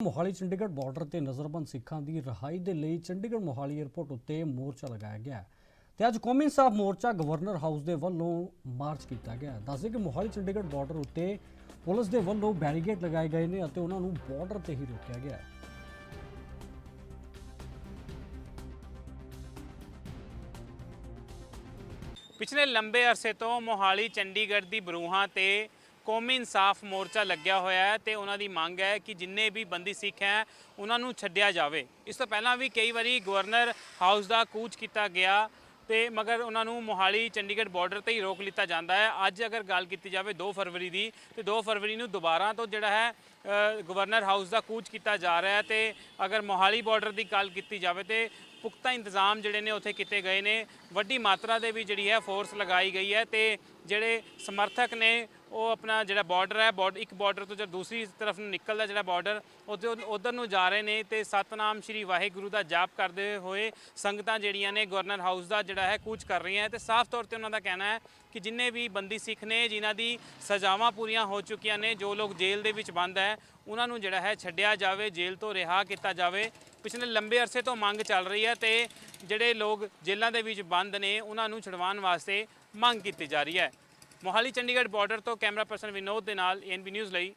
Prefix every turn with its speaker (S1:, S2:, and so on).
S1: Mohali Chandigarh border ਤੇ ਨਜ਼ਰਬੰਦ ਸਿੱਖਾਂ ਦੀ ਰਿਹਾਈ ਦੇ ਲਈ ਚੰਡੀਗੜ੍ਹ ਮੋਹਾਲੀ 에ਅਰਪੋਰਟ ਉੱਤੇ ਮੋਰਚਾ ਲਗਾਇਆ ਗਿਆ ਤੇ ਅੱਜ ਕੌਮੀ ਇਨਸਾਫ ਮੋਰਚਾ ਗਵਰਨਰ ਹਾਊਸ ਦੇ ਵੱਲੋਂ ਮਾਰਚ ਕੀਤਾ ਗਿਆ ਦੱਸਦੇ ਕਿ ਮੋਹਾਲੀ ਚੰਡੀਗੜ੍ਹ ਬਾਰਡਰ ਉੱਤੇ ਪੁਲਿਸ ਦੇ ਵੱਲੋਂ ਬੈਰੀਕੇਡ ਲਗਾਏ ਗਏ ਨੇ ਅਤੇ ਉਹਨਾਂ ਨੂੰ ਬਾਰਡਰ ਤੇ ਹੀ ਰੋਕਿਆ ਗਿਆ
S2: ਪਿਛਲੇ ਲੰਬੇ ਅਰਸੇ ਤੋਂ ਮੋਹਾਲੀ ਚੰਡੀਗੜ੍ਹ ਦੀ ਬਰੂਹਾਂ ਤੇ ਕੌਮੀ ਇਨਸਾਫ ਮੋਰਚਾ ਲੱਗਿਆ ਹੋਇਆ ਹੈ ਤੇ ਉਹਨਾਂ ਦੀ ਮੰਗ ਹੈ ਕਿ ਜਿੰਨੇ ਵੀ ਬੰਦੀ ਸਿੱਖ ਹੈ, ਉਹਨਾਂ ਨੂੰ ਛੱਡਿਆ ਜਾਵੇ। ਇਸ ਤੋਂ ਪਹਿਲਾਂ ਵੀ ਕਈ ਵਾਰੀ ਗਵਰਨਰ ਹਾਊਸ ਦਾ ਕੂਚ ਕੀਤਾ ਗਿਆ ਤੇ ਮਗਰ ਉਹਨਾਂ ਨੂੰ ਮੋਹਾਲੀ ਚੰਡੀਗੜ੍ਹ ਬਾਰਡਰ ਤੇ ਹੀ ਰੋਕ ਲਿੱਤਾ ਜਾਂਦਾ ਹੈ। ਅੱਜ ਅਗਰ ਗੱਲ ਕੀਤੀ ਜਾਵੇ 2 ਫਰਵਰੀ ਦੀ, ਤੇ 2 ਫਰਵਰੀ ਨੂੰ ਦੁਬਾਰਾ ਤੋਂ ਜਿਹੜਾ ਹੈ ਗਵਰਨਰ ਹਾਊਸ ਦਾ ਕੂਚ ਕੀਤਾ ਜਾ ਰਿਹਾ ਹੈ ਤੇ ਅਗਰ ਮੋਹਾਲੀ ਬਾਰਡਰ ਦੀ ਗੱਲ ਕੀਤੀ ਜਾਵੇ ਤੇ ਪੁਖਤਾ ਇੰਤਜ਼ਾਮ ਜਿਹੜੇ ਨੇ ਉੱਥੇ ਕੀਤੇ ਗਏ ਨੇ। ਵੱਡੀ ਮਾਤਰਾ ਦੇ ਵੀ ਜਿਹੜੀ ਹੈ ਫੋਰਸ ਲਗਾਈ ਗਈ ਹੈ ਤੇ ਜਿਹੜੇ ਸਮਰਥਕ ਨੇ ਉਹ ਆਪਣਾ ਜਿਹੜਾ ਬਾਰਡਰ ਹੈ ਬਾਰਡਰ ਇੱਕ ਬਾਰਡਰ ਤੋਂ ਜਦ ਦੂਸਰੀ ਤਰਫ ਨੂੰ ਨਿਕਲਦਾ ਜਿਹੜਾ ਬਾਰਡਰ ਉਧਰ ਉਧਰ ਨੂੰ ਜਾ ਰਹੇ ਨੇ ਤੇ ਸਤਨਾਮ ਸ੍ਰੀ ਵਾਹਿਗੁਰੂ ਦਾ ਜਾਪ ਕਰਦੇ ਹੋਏ ਸੰਗਤਾਂ ਜਿਹੜੀਆਂ ਨੇ ਗਵਰਨਰ ਹਾਊਸ ਦਾ ਜਿਹੜਾ ਹੈ ਕੂਚ ਕਰ ਰਹੀਆਂ ਹੈ ਤੇ ਸਾਫ਼ ਤੌਰ ਤੇ ਉਹਨਾਂ ਦਾ ਕਹਿਣਾ ਹੈ ਕਿ ਜਿੰਨੇ ਵੀ ਬੰਦੀ ਸਿੱਖ ਨੇ, ਜਿਨ੍ਹਾਂ ਦੀ ਸਜ਼ਾਵਾਂ ਪੂਰੀਆਂ ਹੋ ਚੁੱਕੀਆਂ ਨੇ, ਜੋ ਲੋਕ ਜੇਲ੍ਹ ਦੇ ਵਿੱਚ ਬੰਦ ਹੈ, ਉਹਨਾਂ ਨੂੰ ਜਿਹੜਾ ਹੈ ਛੱਡਿਆ ਜਾਵੇ, ਜੇਲ੍ਹ ਤੋਂ ਰਿਹਾ ਕੀਤਾ ਜਾਵੇ। ਪਿਛਲੇ ਲੰਬੇ ਅਰਸੇ ਤੋਂ ਮੰਗ ਚੱਲ ਰਹੀ ਹੈ ਤੇ ਜਿਹੜੇ ਲੋਕ ਜੇਲ੍ਹਾਂ ਦੇ ਵਿੱਚ ਬੰਦ ਨੇ, ਉਹਨਾਂ ਨੂੰ ਛੁਡਵਾਉਣ ਵਾਸਤੇ ਮੰਗ ਕੀਤੀ ਜਾ ਰਹੀ ਹੈ। ਮੋਹਾਲੀ ਚੰਡੀਗੜ੍ਹ ਬਾਰਡਰ ਤੋਂ ਕੈਮਰਾ ਪਰਸਨ ਵਿਨੋਦ ਦੇ ਨਾਲ ਐਨਬੀ ਨਿਊਜ਼ ਲਈ